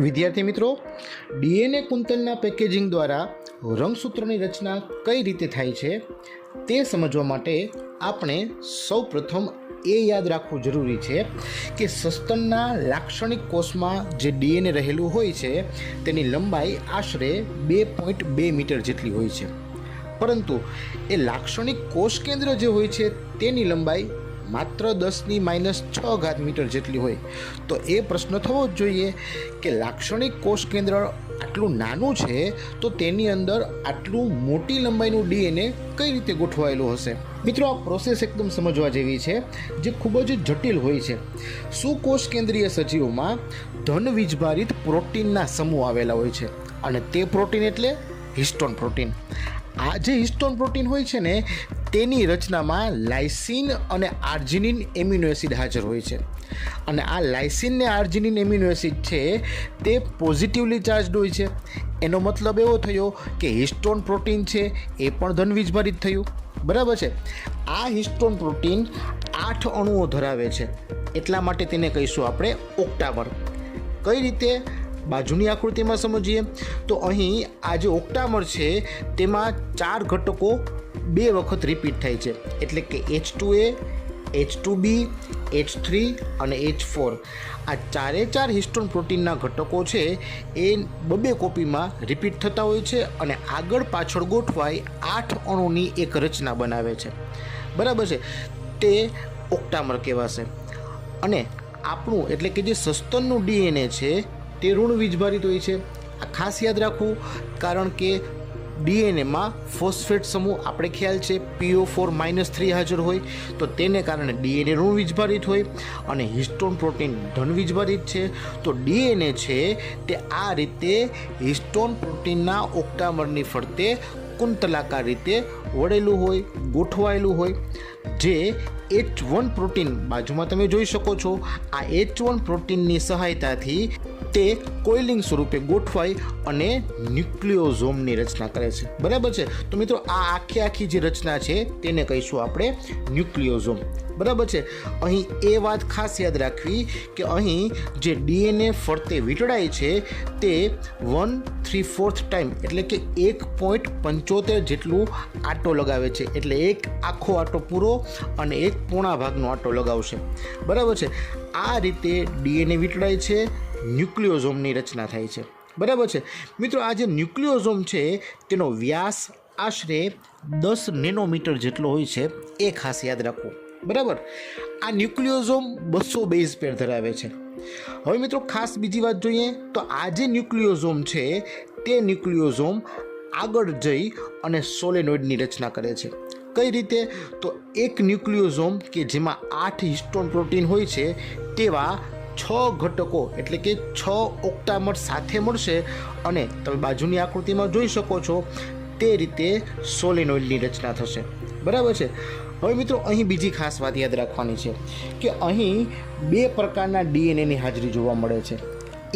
વિદ્યાર્થી મિત્રો, DNA કુંતલના packaging દ્વારા રંગસૂત્રોની રચના કઈ રીતે થાય છે તે સમજવા માટે આપણે સૌપ્રથમ એ યાદ રાખવું જરૂરી છે કે સસ્તનના લાક્ષણિક કોષમાં જે ડીએનએ રહેલું હોય છે, તેની લંબાઈ આશરે બે પોઈન્ટ બે મીટર જેટલી હોય છે. પરંતુ એ લાક્ષણિક કોષ કેન્દ્ર જે હોય છે, તેની લંબાઈ માત્ર દસની માઇનસ છ ઘાત મીટર જેટલી હોય, તો એ પ્રશ્ન થવો જ જોઈએ કે લાક્ષણિક કોષ કેન્દ્ર આટલું નાનું છે, તો તેની અંદર આટલું મોટી લંબાઈનું ડીએનએ કઈ રીતે ગોઠવાયેલું હશે? મિત્રો, આ પ્રોસેસ એકદમ સમજવા જેવી છે, જે ખૂબ જ જટિલ હોય છે. સુકોષ કેન્દ્રીય સજીવોમાં ધન વીજભારિત પ્રોટીનના સમૂહ આવેલા હોય છે? અને તે પ્રોટીન એટલે હિસ્ટોન પ્રોટીન. આ જે હિસ્ટોન પ્રોટીન હોય છે ને તેની રચનામાં લાઇસિન અને આર્જિનિન એમિનો એસિડ હાજર હોય છે. અને આ લાઇસિન ને આર્જિનિન એમિનો એસિડ છે, તે પોઝિટિવલી ચાર્જડ હોય છે. એનો મતલબ એવો થયો કે હિસ્ટોન પ્રોટીન છે, એ પણ ધનવીજભારિત થયું. બરાબર છે? આ હિસ્ટોન પ્રોટીન આઠ અણુઓ ધરાવે છે. એટલા માટે તેને કહીશું આપણે ઓક્ટામર કઈ રીતે? બાજુની આકૃતિમાં સમજીએ. તો અહીં આ જે ઓક્ટામર છે, તેમાં ચાર ઘટકો બે વખત રિપીટ થાય છે. એટલે કે H two A H two B H three અને એચ ફોર આ ચારે ચાર હિસ્ટોન પ્રોટીનના ઘટકો છે એ બબે કોપીમાં રિપીટ થતા હોય છે અને આગળ પાછળ ગોઠવાઈ આઠ અણુની એક રચના બનાવે છે. બરાબર છે? તે ઓક્ટામર કહેવાશે. અને આપણું એટલે કે જે સસ્તનનું ડીએનએ છે તે ઋણ વીજભારિત હોય છે. આ ખાસ યાદ રાખવું, કારણ કે ડીએનએમાં ફોસ્ફેટ સમૂહ આપણે ખ્યાલ છે પીઓ ફોર માઇનસ થ્રી હાજર હોય. તો તેને કારણે ડીએનએ ઋણ વીજભારિત હોય અને હિસ્ટોન પ્રોટીન ધન વીજભારિત છે. તો ડીએનએ છે તે આ રીતે હિસ્ટોન પ્રોટીનના ઓક્ટામરની ફરતે કુંતલાકાર રીતે વળેલું હોય, ગોઠવાયેલું હોય. જે એચ વન પ્રોટીન બાજુમાં તમે જોઈ શકો છો. આ એચ વન પ્રોટીનની સહાયતાથી તે કોઇલિંગ સ્વરૂપે ગોઠવાય અને ન્યુક્લિયોઝોમની રચના કરે છે. બરાબર છે? તો મિત્રો, આ આખી આખી જે રચના છે, તેને કહીશું આપણે ન્યુક્લિયોઝોમ બરાબર છે? અહીં એ વાત ખાસ યાદ રાખવી કે અહીં જે ડીએનએ ફરતે વીંટળાય છે, તે વન થ્રી ફોર્થ ટાઈમ એટલે કે એક પોઈન્ટ પંચોતેર જેટલું આટો લગાવે છે. એટલે એક આખો આટો પૂરો અને એક પૂણા ભાગનો આટો લગાવશે. બરાબર છે? આ રીતે ડીએનએ વીંટળાય છે ન્યુક્લિયોઝોમની રચના થાય છે. બરાબર છે? મિત્રો, આ જે ન્યુક્લિયોઝોમ છે, તેનો વ્યાસ આશરે દસ નેનોમીટર જેટલો હોય છે. એ ખાસ યાદ રાખવું બરાબર? આ ન્યુક્લિયોઝોમ બસો બેઝ પેર ધરાવે છે. હવે મિત્રો ખાસ બીજી વાત જોઈએ તો આ જે ન્યુક્લિયોઝોમ છે, તે ન્યુક્લિયોઝોમ આગળ જઈ અને સોલેનોઇડની રચના કરે છે. કઈ રીતે? તો એક ન્યુક્લિયોઝોમ કે જેમાં આઠ હિસ્ટોન પ્રોટીન હોય છે, તેવા છ ઘટકો એટલે કે છ ઓક્ટામર સાથે મળશે અને તમે બાજુની આકૃતિમાં જોઈ શકો છો, તે રીતે સોલેનોઇડની રચના થશે. બરાબર છે? હવે મિત્રો, અહીં બીજી ખાસ વાત યાદ રાખવાની છે કે અહીં બે પ્રકારના ડીએનએની હાજરી જોવા મળે છે.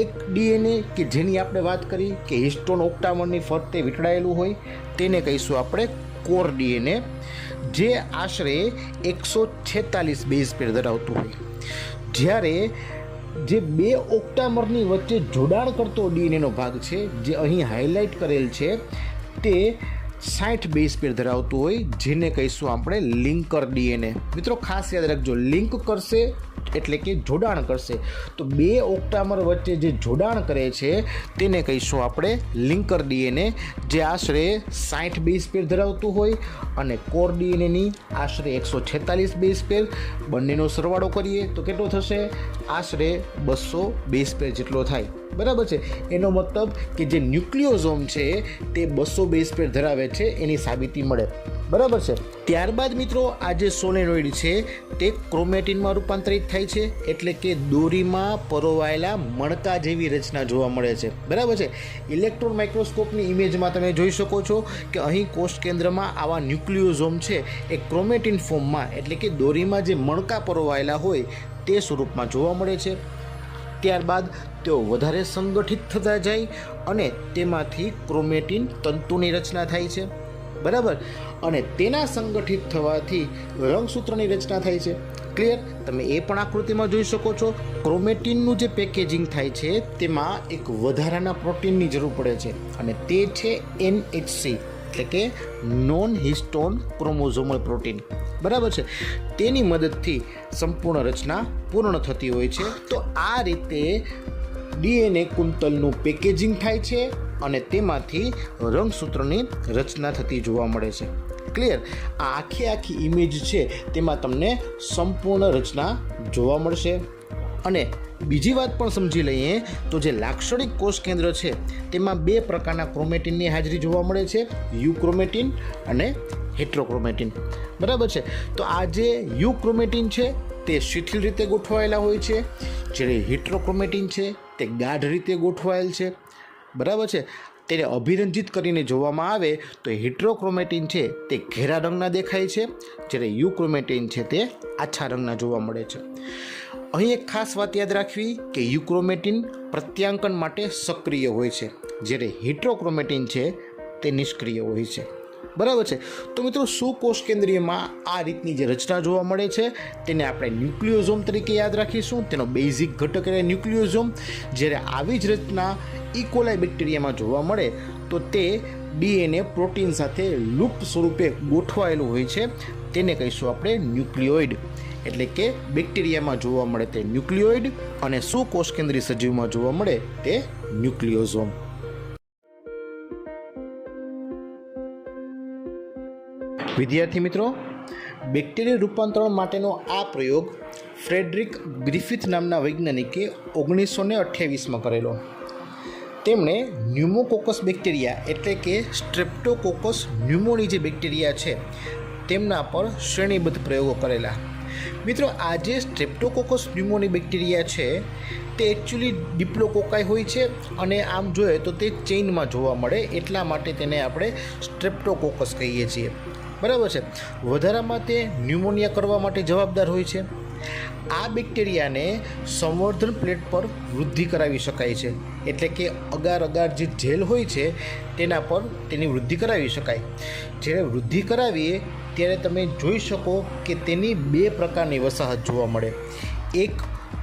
એક ડીએનએ કે જેની આપણે વાત કરી કે હિસ્ટોન ઓક્ટામરની ફરતે વીંટળાયેલું હોય, તેને કહીશું આપણે કોર ડીએનએ, જે આશરે એકસો છેતાલીસ બેઝ પેર ધરાવતું હોય. જ્યારે જે બે ઓક્ટામરની વચ્ચે જોડાણ કરતો ડીએનએનો ભાગ છે, જે અહીં હાઇલાઇટ કરેલ છે, તે સાઠ બેઝ પેર ધરાવતું હોય, જેને કહીશું આપણે લિંકર ડીએનએ મિત્રો, ખાસ યાદ રાખજો લિંક કરશે એટલે કે જોડાણ કરશે. તો બે ઓક્ટામર વચ્ચે જે જોડાણ કરે છે, તેને કહીશું આપણે લિંકર ડીએનએ જે આશરે સાઠ બેઝ પેર ધરાવતું હોય અને કોર ડીએનએની આશરે એકસો છેતાલીસ બેઝ પેર બંનેનો સરવાળો કરીએ તો કેટલો થશે? આશરે બસો બેઝ પેર જેટલો થાય. બરાબર છે? એનો મતલબ કે જે ન્યુક્લિયોઝોમ છે, તે બસો બેઝ પેર ધરાવે છે, એની સાબિતી મળે. બરાબર છે? ત્યારબાદ મિત્રો, આ જે સોલેનોઇડ છે, તે ક્રોમેટિનમાં રૂપાંતરિત થાય છે, એટલે કે દોરીમાં પરોવાયેલા મણકા જેવી રચના જોવા મળે છે. બરાબર છે? ઇલેક્ટ્રોન માઇક્રોસ્કોપની ઇમેજમાં તમે જોઈ શકો છો કે અહીં કોષ કેન્દ્રમાં આવા ન્યુક્લિયોઝોમ છે, એ ક્રોમેટિન ફોર્મમાં, એટલે કે દોરીમાં જે મણકા પરોવાયેલા હોય, તે સ્વરૂપમાં જોવા મળે છે. ત્યારબાદ તેઓ વધારે સંગઠિત થતા જાય અને તેમાંથી ક્રોમેટિન તંતુની રચના થાય છે. બરાબર? અને તેના સંગઠિત થવાથી રંગસૂત્રની રચના થાય છે. ક્લિયર તમે એ પણ આકૃતિમાં જોઈ શકો છો. ક્રોમેટિનનું જે પેકેજિંગ થાય છે, તેમાં એક વધારાના પ્રોટીનની જરૂર પડે છે. અને તે છે એનએચસી, એટલે કે નોન હિસ્ટોન ક્રોમોઝોમલ પ્રોટીન. બરાબર છે? તેની મદદથી સંપૂર્ણ રચના પૂર્ણ થતી હોય છે. તો આ રીતે ડીએનએ કુંતલનું પેકેજિંગ થાય છે અને તેમાંથી રંગસૂત્રની રચના થતી જોવા મળે છે. ક્લિયર? આ આખી આખી ઇમેજ છે, તેમાં તમને સંપૂર્ણ રચના જોવા મળશે. અને બીજી વાત પણ સમજી લઈએ તો જે લાક્ષણિક કોષ કેન્દ્ર છે, તેમાં બે પ્રકારના ક્રોમેટિનની હાજરી જોવા મળે છે, યુક્રોમેટિન અને હેટ્રોક્રોમેટિન. બરાબર છે? તો આ જે યુક્રોમેટિન છે, તે શિથિલ રીતે ગોઠવાયેલા હોય છે જ્યારે હિટ્રોક્રોમેટિન છે, તે ગાઢ રીતે ગોઠવાયેલ છે. બરાબર છે? તેને અભિરંજિત કરીને જોવામાં આવે તો હિટ્રોક્રોમેટિન છે, તે ઘેરા રંગના દેખાય છે, જ્યારે યુક્રોમેટિન છે, તે આછા રંગના જોવા મળે છે. અહીં એક ખાસ વાત યાદ રાખવી કે યુક્રોમેટિન પ્રત્યાંકન માટે સક્રિય હોય છે. જ્યારે હિટ્રોક્રોમેટિન છે, તે નિષ્ક્રિય હોય છે. બરાબર છે? તો મિત્રો સુકોષ કેન્દ્રીયમાં આ રીતની જે રચના જોવા મળે છે, તેને આપણે ન્યુક્લિયોઝોમ તરીકે યાદ રાખીશું. તેનો બેઝિક ઘટક એટલે ન્યુક્લિયોઝોમ જ્યારે આવી જ રચના ઇકોલાઈ બેક્ટેરિયામાં જોવા મળે, તો તે ડીએનએ પ્રોટીન સાથે લુપ્ત સ્વરૂપે ગોઠવાયેલું હોય છે. તેને કહીશું આપણે ન્યુક્લિયોઇડ એટલે કે બેક્ટેરિયામાં જોવા મળે તે ન્યુક્લિયોઇડ અને સુકોષ કેન્દ્રીય સજીવમાં જોવા મળે તે ન્યુક્લિયોઝોમ વિદ્યાર્થી મિત્રો બેક્ટેરિયા રૂપાંતરણ માટેનો આ પ્રયોગ ફ્રેડરિક ગ્રિફિથ નામના વૈજ્ઞાનિકે ઓગણીસો ને અઠ્યાવીસમાં કરેલો. તેમણે ન્યુમોકોકસ બેક્ટેરિયા એટલે કે સ્ટ્રેપ્ટોકોકસ ન્યુમોની જે બેક્ટેરિયા છે, તેમના પર શ્રેણીબદ્ધ પ્રયોગો કરેલા. મિત્રો આ જે સ્ટ્રેપ્ટોકોકસ ન્યુમોની બેક્ટેરિયા છે. તે એકચ્યુઅલી ડિપ્લોકોકાઈ હોય છે અને આમ જોઈએ તો તે ચેઇનમાં જોવા મળે. એટલા માટે તેને આપણે સ્ટ્રેપ્ટોકોકસ કહીએ છીએ. બરાબર છે? વધારામાં તે ન્યુમોનિયા કરવા માટે જવાબદાર હોય છે. આ બેક્ટેરિયાને સંવર્ધન પ્લેટ પર વૃદ્ધિ કરાવી શકાય છે. એટલે કે અગાર અગાર જે જેલ હોય છે, તેના પર તેની વૃદ્ધિ કરાવી શકાય. જ્યારે વૃદ્ધિ કરાવીએ ત્યારે તમે જોઈ શકો કે તેની બે પ્રકારની વસાહત જોવા મળે. એક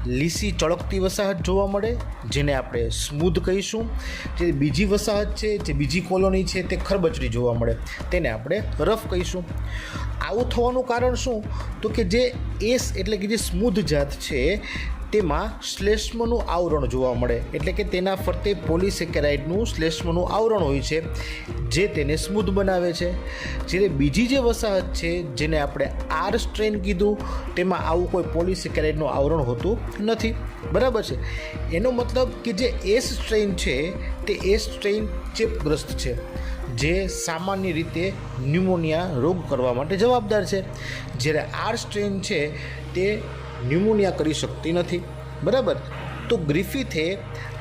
લીસી ચળકતી વસાહત જોવા મળે, જેને આપણે સ્મૂધ કહીશું. જે બીજી વસાહત છે, જે બીજી કોલોની છે, તે ખરબચડી જોવા મળે. તેને આપણે રફ કહીશું. આવું થવાનું કારણ શું? તો કે જે એસ એટલે કે જે સ્મૂધ જાત છે તેમાં શ્લેષ્મનું આવરણ જોવા મળે. એટલે કે તેના ફરતે પોલિસેકેરાઇડનું શ્લેષ્મનું આવરણ હોય છે, જે તેને સ્મૂધ બનાવે છે. જ્યારે બીજી જે વસાહત છે, જેને આપણે આર સ્ટ્રેન કીધું, તેમાં આવું કોઈ પોલિસેકેરાઇડનું આવરણ હોતું નથી. બરાબર છે? એનો મતલબ કે જે એસ સ્ટ્રેન છે, તે એસ સ્ટ્રેન ચેપગ્રસ્ત છે, જે સામાન્ય રીતે ન્યુમોનિયા રોગ કરવા માટે જવાબદાર છે. જ્યારે આર સ્ટ્રેન છે, તે ન્યુમોનિયા કરી શકતી નથી. બરાબર? તો ગ્રિફિથે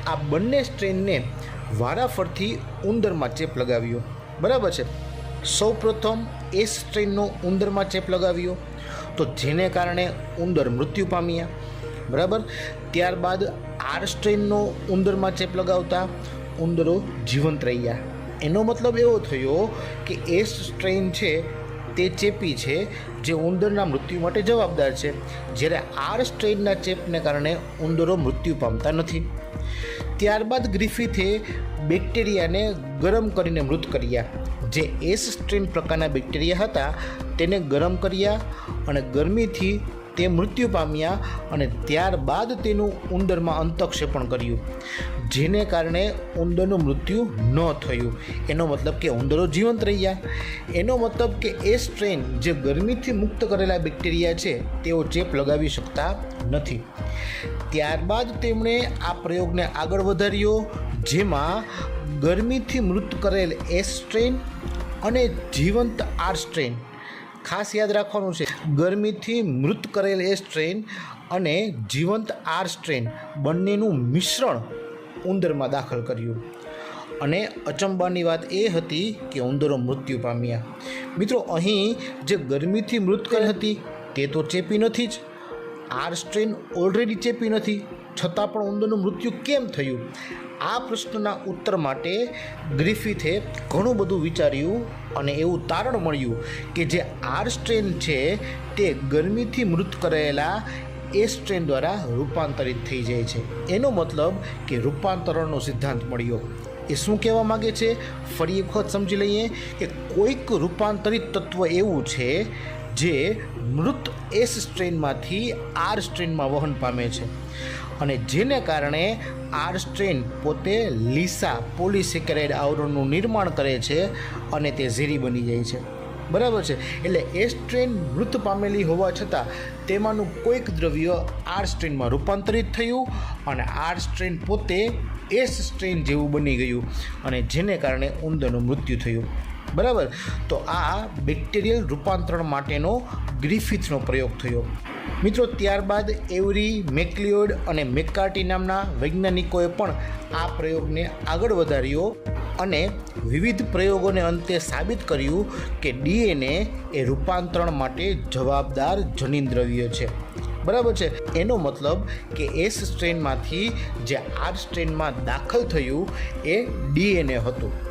આ બંને સ્ટ્રેનને વારાફરથી ઉંદરમાં ચેપ લગાવ્યો. બરાબર છે? સૌપ્રથમ એ સ્ટ્રેનનો ઉંદરમાં ચેપ લગાવ્યો. તો જેને કારણે ઉંદર મૃત્યુ પામ્યા. બરાબર? ત્યારબાદ આર સ્ટ્રેનનો ઉંદરમાં ચેપ લગાવતા ઉંદરો જીવંત રહ્યા. એનો મતલબ એવો થયો કે એસ સ્ટ્રેન છે તે ચેપી છે, જે ઉંદરના મૃત્યુ માટે જવાબદાર છે. જ્યારે આર સ્ટ્રેઇનના ચેપને કારણે ઉંદરો મૃત્યુ પામતા નથી. ત્યારબાદ ગ્રિફિથે બેક્ટેરિયાને ગરમ કરીને મૃત કર્યા. જે એસ સ્ટ્રેન પ્રકારના બેક્ટેરિયા હતા, તેને ગરમ કર્યા અને ગરમીથી તે મૃત્યુ પામ્યા અને ત્યારબાદ તેનું ઉંદરમાં અંતક્ષેપણ કર્યું. જેને કારણે ઉંદરનું મૃત્યુ ન થયું. એનો મતલબ કે ઉંદરો જીવંત રહ્યા. એનો મતલબ કે એ સ્ટ્રેન જે ગરમીથી મુક્ત કરેલા બેક્ટેરિયા છે, તેઓ ચેપ લગાવી શકતા નથી. ત્યારબાદ તેમણે આ પ્રયોગને આગળ વધાર્યો, જેમાં ગરમીથી મૃત કરેલ એસ સ્ટ્રેન અને જીવંત આર સ્ટ્રેન ખાસ યાદ રાખવાનું છે. ગરમીથી મૃત કરેલ એ સ્ટ્રેન અને જીવંત આર સ્ટ્રેન બંનેનું મિશ્રણ ઉંદરમાં દાખલ કર્યું. અને અચંબાની વાત એ હતી કે ઉંદરો મૃત્યુ પામ્યા. મિત્રો, અહીં જે ગરમીથી મૃત કરી હતી તે તો ચેપી નથી જ. આર સ્ટ્રેન ઓલરેડી ચેપી નથી, છતાં પણ ઉંદરનું મૃત્યુ કેમ થયું? આ પ્રશ્નના ઉત્તર માટે ગ્રિફિથે ઘણું બધું વિચાર્યું અને એવું તારણ મળ્યું કે જે આર સ્ટ્રેન છે, તે ગરમીથી મૃત કરેલા એ સ્ટ્રેન દ્વારા રૂપાંતરિત થઈ જાય છે. એનો મતલબ કે રૂપાંતરણનો સિદ્ધાંત મળ્યો. એ શું કહેવા માગે છે? ફરી એક વખત સમજી લઈએ કે કોઈક રૂપાંતરિત તત્વ એવું છે જે મૃત એસ સ્ટ્રેનમાંથી આર સ્ટ્રેનમાં વહન પામે છે. અને જેને કારણે આર સ્ટ્રેન પોતે લીસા પોલિસેકેરાઇડ આવરણનું નિર્માણ કરે છે અને તે ઝેરી બની જાય છે. બરાબર છે? એટલે એ સ્ટ્રેન મૃત પામેલી હોવા છતાં તેમાંનું કોઈક દ્રવ્ય આર સ્ટ્રેનમાં રૂપાંતરિત થયું અને આર સ્ટ્રેન પોતે એસ સ્ટ્રેન જેવું બની ગયું અને જેને કારણે ઉંદરનું મૃત્યુ થયું. બરાબર? તો આ બેક્ટેરિયલ રૂપાંતરણ માટેનો ગ્રિફિથનો પ્રયોગ થયો. મિત્રો, ત્યારબાદ એવરી મેકલિયોડ અને મેકાર્ટી નામના વૈજ્ઞાનિકોએ પણ આ પ્રયોગને આગળ વધાર્યો અને વિવિધ પ્રયોગોને અંતે સાબિત કર્યું કે ડીએનએ એ રૂપાંતરણ માટે જવાબદાર જનીન દ્રવ્ય છે. બરાબર છે? એનો મતલબ કે એસ સ્ટ્રેનમાંથી જે આર સ્ટ્રેનમાં દાખલ થયું એ ડીએનએ હતું.